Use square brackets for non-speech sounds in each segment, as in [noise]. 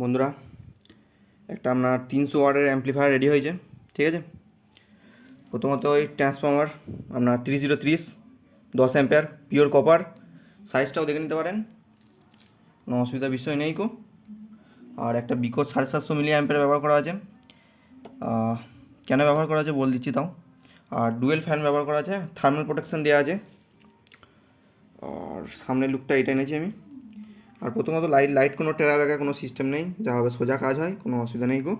বন্ধুরা, একটা আপনার তিনশো ওয়ার্ডের অ্যাম্পলিফায়ার রেডি হয়েছে, ঠিক আছে? প্রথমত ওই ট্রান্সফর্মার আপনার ত্রিশ জিরো ত্রিশ দশ অ্যাম্পেয়ার পিওর কপার সাইজটাও দেখে নিতে পারেন। কোনো অসুবিধার বিষয় নেই কো। আর একটা বিকো সাড়ে সাতশো মিলি অ্যাম্পেয়ার ব্যবহার করা আছে। কেন ব্যবহার করা আছে বল দিচ্ছি তাও। আর ডুয়েল ফ্যান ব্যবহার করা আছে থার্মাল প্রোটেকশন দেওয়া আছে। আর সামনের লুকটা এটা এনেছি আমি। আর প্রথমত লাইট লাইট কোনো টেরা ব্যাগা কোনো সিস্টেম নেই। যা হবে সোজা কাজ হয়, কোনো অসুবিধা নেই গো।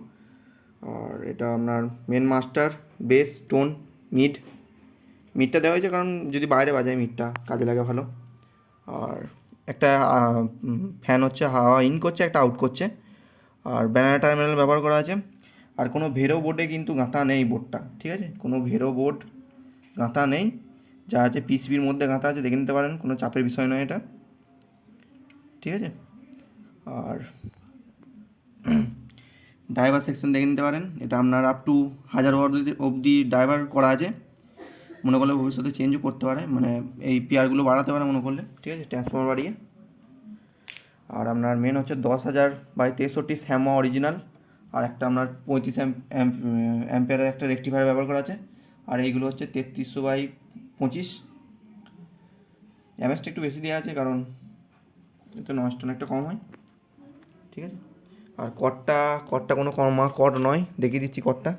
আর এটা আপনার main master bass tone mid মিডটা দেওয়া হয়েছে কারণ যদি বাইরে বাজায় মিডটা কাজে লাগে ভালো। আর একটা ফ্যান হচ্ছে, হাওয়া ইন করছে, একটা আউট করছে। আর ব্যানার টার্মিনাল ব্যবহার করা আছে। আর কোনো ভেরো বোর্ডে কিন্তু গাঁথা নেই বোর্ডটা ঠিক আছে? কোনো ভেরো বোর্ড গাঁথা নেই। যা আছে পিসিবির মধ্যে গাঁথা আছে, দেখে নিতে পারেন, কোনো চাপের বিষয় নয় এটা। ঠিক আছে? আর [clears throat] ড্রাইভার সেকশন দেখে নিতে পারেন। এটা আপনার আপ টু হাজার ওয়াট অবধি ড্রাইভার করা আছে। মনে করলে ভবিষ্যতে চেঞ্জও করতে পারে। মানে এই পেয়ারগুলো বাড়াতে পারে মনে করলে। ঠিক আছে? ট্রান্সফর্মার বাড়িয়ে। আর আপনার মেন হচ্ছে দশ হাজার বাই তেষট্টি স্যামা অরিজিনাল আর একটা আপনার পঁয়ত্রিশ অ্যাম্পিয়ারের একটা রেক্টিফায়ার ব্যবহার করা আছে। আর এইগুলো হচ্ছে তেত্রিশশো বাই পঁচিশ। এমএসটা একটু বেশি দেওয়া আছে কারণ এতে নষ্ট অনেকটা কম হয়। ঠিক আছে? আর কটটা কটটা কোনো কমা কট নয়। দেখিয়ে দিচ্ছি কটটা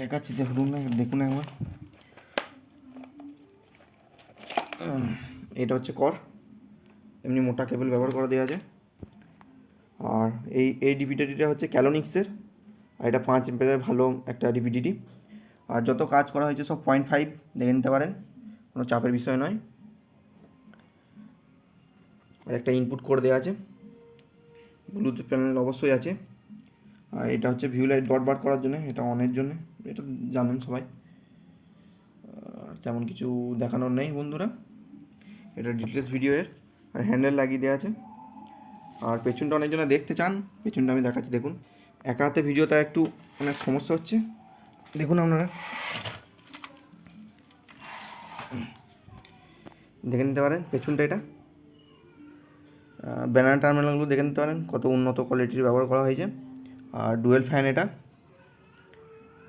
দেখাচ্ছি, দেখুন না, দেখুন একবার। এটা হচ্ছে কর এমনি মোটা কেবল ব্যবহার করা দেওয়া আছে। আর এই এই ডিভিডিটা হচ্ছে ক্যালোনিক্সের আর এটা পাঁচ এম্পেয়ারের ভালো একটা ডিভিডিটি আর যত কাজ করা হয়েছে সব পয়েন্ট ফাইভ দেখে নিতে পারেন। কোনো চাপের বিষয় নয়। একটা ইনপুট করে দেওয়া আছে। ব্লুটুথ প্যানেল অবশ্যই আছে। আর এটা হচ্ছে ভিউ লাইট ডট বার করার জন্য, এটা অনের জন্য, এটা জানেন সবাই। আর তেমন কিছু দেখানোর নেই বন্ধুরা। এটা ডিটেলস ভিডিও এর, আর হ্যান্ডেল লাগিয়ে দেওয়া আছে। আর পেছনটা অনেকজনে দেখতে চান, পেছনটা আমি দেখাচ্ছি, দেখুন। একা হাতে ভিডিওটা একটু মানে সমস্যা হচ্ছে। দেখুন আপনারা। দেখে নিতে পারেন পেছনটা এটা। ব্যানার টার্মিনালগুলো দেখে নিতে পারেন, কত উন্নত কোয়ালিটির ব্যবহার করা হয়েছে। আর ডুয়েল ফ্যান এটা।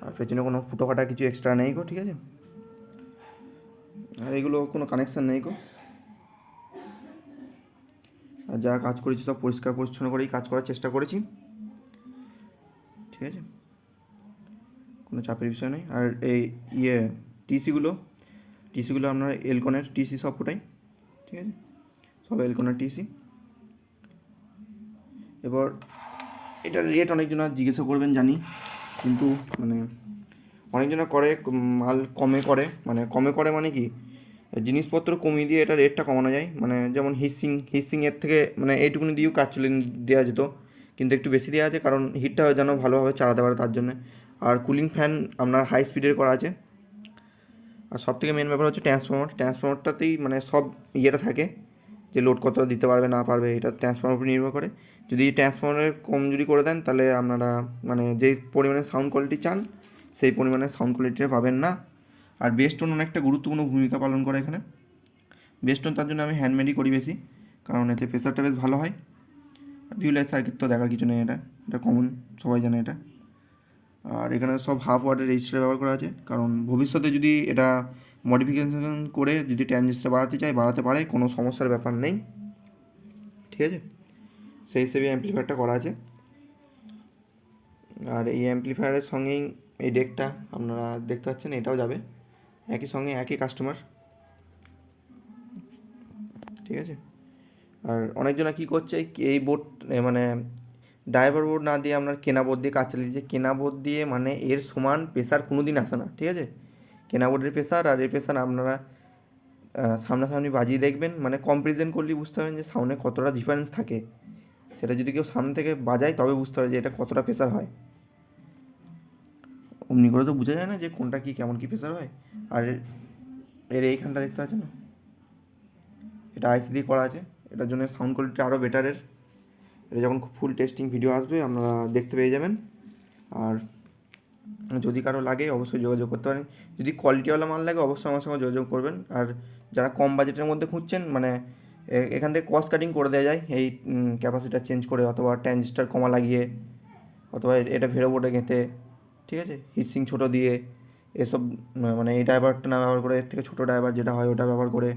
আর পেছনে কোনো ফুটো কাটা কিছু এক্সট্রা নেই গো, ঠিক আছে? আর এগুলো কোনো কানেকশান নেই গো। আর যা কাজ করেছি সব পরিষ্কার পরিচ্ছন্ন করেই কাজ করার চেষ্টা করেছি। ঠিক আছে? কোনো চাপের বিষয় নেই। আর এই ইয়ে টিসিগুলো টিসিগুলো আপনার এলকনের টিসি সব কোটাই ঠিক আছে? সব এলকনের টিসি এবার এটার রেট অনেকজন জিজ্ঞাসা করবেন, জানি। কিন্তু মানে অনেকজনা করে মাল কমে করে। মানে কমে করে মানে কি? জিনিসপত্র কমিয়ে দিয়ে এটা রেটটা কমানো যায়। মানে যেমন হিসিং হিসিং এর থেকে মানে এইটুকুনি দিয়েও কাজ চলে দেওয়া যেত। কিন্তু একটু বেশি দেওয়া আছে, কারণ হিটটা যেন ভালোভাবে চালাতে পারে তার জন্য। আর কুলিং ফ্যান আপনার হাই স্পিডের করা আছে। আর সব থেকে মেন ব্যাপার হচ্ছে ট্রান্সফর্মার ট্রান্সফর্মারটাতেই মানে সব ইয়েটা থাকে। যে লোড কতটা দিতে পারবে, না পারবে, এটা ট্রান্সফর্মার উপর নির্ভর করে। যদি ট্রান্সফর্মারের কম যদি করে দেন, তাহলে আপনারা মানে যেই পরিমাণে সাউন্ড কোয়ালিটি চান, সেই পরিমাণে সাউন্ড কোয়ালিটিটা পাবেন না। আর বেস্টোন অনেকটা গুরুত্বপূর্ণ ভূমিকা পালন করে এখানে। বেস্টোন তার জন্য আমি হ্যান্ডমেডই করি বেশি, কারণ এতে প্রেসারটা বেশ ভালো হয়। ভিউ লাইট সার্কিট তো দেখার কিছু নেই এটা এটা কমন সবাই জানে এটা। আর এখানে সব হাফ ওয়াটের রেজিস্টার ব্যবহার করা আছে, কারণ ভবিষ্যতে যদি এটা মডিফিকেশন করে যদি ট্রানজিস্টার বাড়াতে চায় বাড়াতে পারে, কোনো সমস্যার ব্যাপার নেই। ঠিক আছে? সেই হিসেবে অ্যাম্পলিফায়ারটা করা আছে। আর এই অ্যাম্পলিফায়ারের সঙ্গেই এই ডেকটা আপনারা দেখতে পাচ্ছেন, এটাও যাবে। একই সঙ্গে একই কাস্টমার ঠিক আছে? আর অনেকজনা কী করছে, এই- বোর্ড মানে ড্রাইভার বোর্ড না দিয়ে আপনার কেনা বোর্ড দিয়ে কাজ চালিয়ে দিচ্ছে। কেনা বোর্ড দিয়ে মানে এর সমান প্রেসার কোনো দিন আসে না। ঠিক আছে? কেনা বোর্ডের প্রেসার আর এর প্রেসার আপনারা সামনাসামনি বাজিয়ে দেখবেন। মানে কম্পারিজন করলেই বুঝতে পারবেন যে সাউন্ডে কতটা ডিফারেন্স থাকে। সেটা যদি কেউ সামনে থেকে বাজায় তবে বুঝতে পারে যে এটা কতটা প্রেসার হয়। অমনি করে তো বোঝা যায় না যে কোনটা কি, কেমন কি প্রেসার হয়। আর এর- এর এইখানটা দেখতে পাচ্ছেন? না এটা আইসি দিয়ে করা আছে। এটার জন্য সাউন্ড কোয়ালিটি আরও বেটারের এটা যখন ফুল টেস্টিং ভিডিও আসবে, আপনারা দেখতে পেয়ে যাবেন। আর যদি কারও লাগে, অবশ্যই যোগাযোগ করতে পারেন। যদি কোয়ালিটিওয়ালা মাল লাগে, অবশ্যই আমার সঙ্গে যোগাযোগ করবেন। আর যারা কম বাজেটের মধ্যে খুঁজছেন মানে এখান থেকে কস্ট কাটিং করে দেওয়া যায়। এই ক্যাপাসিটার চেঞ্জ করে, অথবা ট্রানজিস্টার কমা লাগিয়ে, অথবা এটা ভেরো বোর্ডে গেঁথে, ঠিক আছে? হিটসিং ছোটো দিয়ে, এসব মানে এই ড্রাইভারটা না ব্যবহার করে, এর থেকে ছোটো ড্রাইভার যেটা হয়, ওটা ব্যবহার করে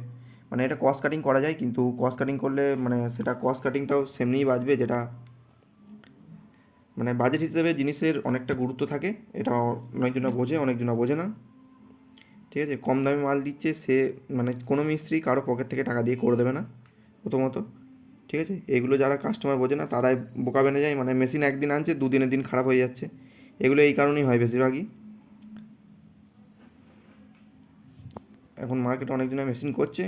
মানে এটা কস্ট কাটিং করা যায়। কিন্তু কস্ট কাটিং করলে মানে সেটা কস্ট কাটিংটাও সেমনিই বাঁচবে, যেটা মানে বাজেট হিসেবে জিনিসের অনেকটা গুরুত্ব থাকে। এটা অনেকজনা বোঝে অনেকজনা বোঝে না। ঠিক আছে? কম দামে মাল দিচ্ছে, সে মানে কোনো মিস্ত্রি কারও পকেট থেকে টাকা দিয়ে করে দেবে না, প্রথমত। ঠিক আছে? এগুলো যারা কাস্টমার বোঝে না, তারাই বোকা বেনে যায়। মানে মেশিন একদিন আনছে, দুদিনের দিন খারাপ হয়ে যাচ্ছে। এগুলো এই কারণেই হয় বেশিরভাগই। এখন মার্কেটে অনেকজনে মেশিন করছে।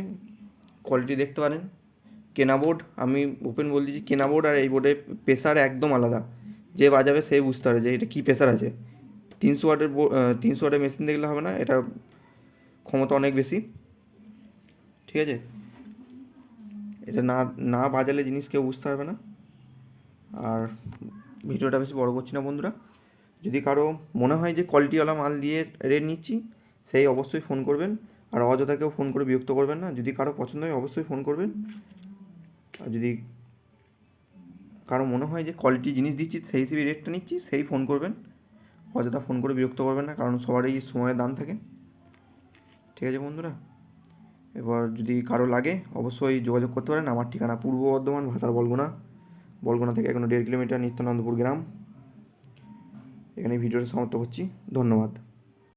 কোয়ালিটি দেখতে পারেন। কেনা বোর্ড আমি ওপেন বলে দিচ্ছি, কেনা বোর্ড আর এই বোর্ডে প্রেসার একদম আলাদা। যে বাজাবে সেই বুঝতে পারে যে এটা কী প্রেসার আছে। তিনশো ওয়াটের তিনশো ওয়াটের মেশিন দেখলে হবে না, এটা ক্ষমতা অনেক বেশি। ঠিক আছে? এটা না না বাজালে জিনিস কেউ বুঝতে পারবে না। আর ভিডিওটা বেশি বড় করছি না বন্ধুরা। যদি কারও মনে হয় যে কোয়ালিটিওয়ালা মাল দিয়ে রেট নিচ্ছি, সেই অবশ্যই ফোন করবেন। আর অযথা কেউ ফোন করে বিরক্ত করবেন না। যদি কারও পছন্দ হয়, অবশ্যই ফোন করবেন। আর যদি কারও মনে হয় যে কোয়ালিটি জিনিস দিচ্ছি, সেই হিসেবে রেটটা নিচ্ছি, সেই ফোন করবেন। অযথা ফোন করে বিরক্ত করবেন না, কারণ সবারই সময়ের দাম থাকে। ঠিক আছে বন্ধুরা? এবার যদি কারও লাগে, অবশ্যই যোগাযোগ করতে পারেন। আমার ঠিকানা পূর্ব বর্ধমান ভাতার বলগুনা। বলগুনা থেকে এখনও দেড় কিলোমিটার নিত্যানন্দপুর গ্রাম। এখানে ভিডিওটা সমাপ্ত করছি। ধন্যবাদ।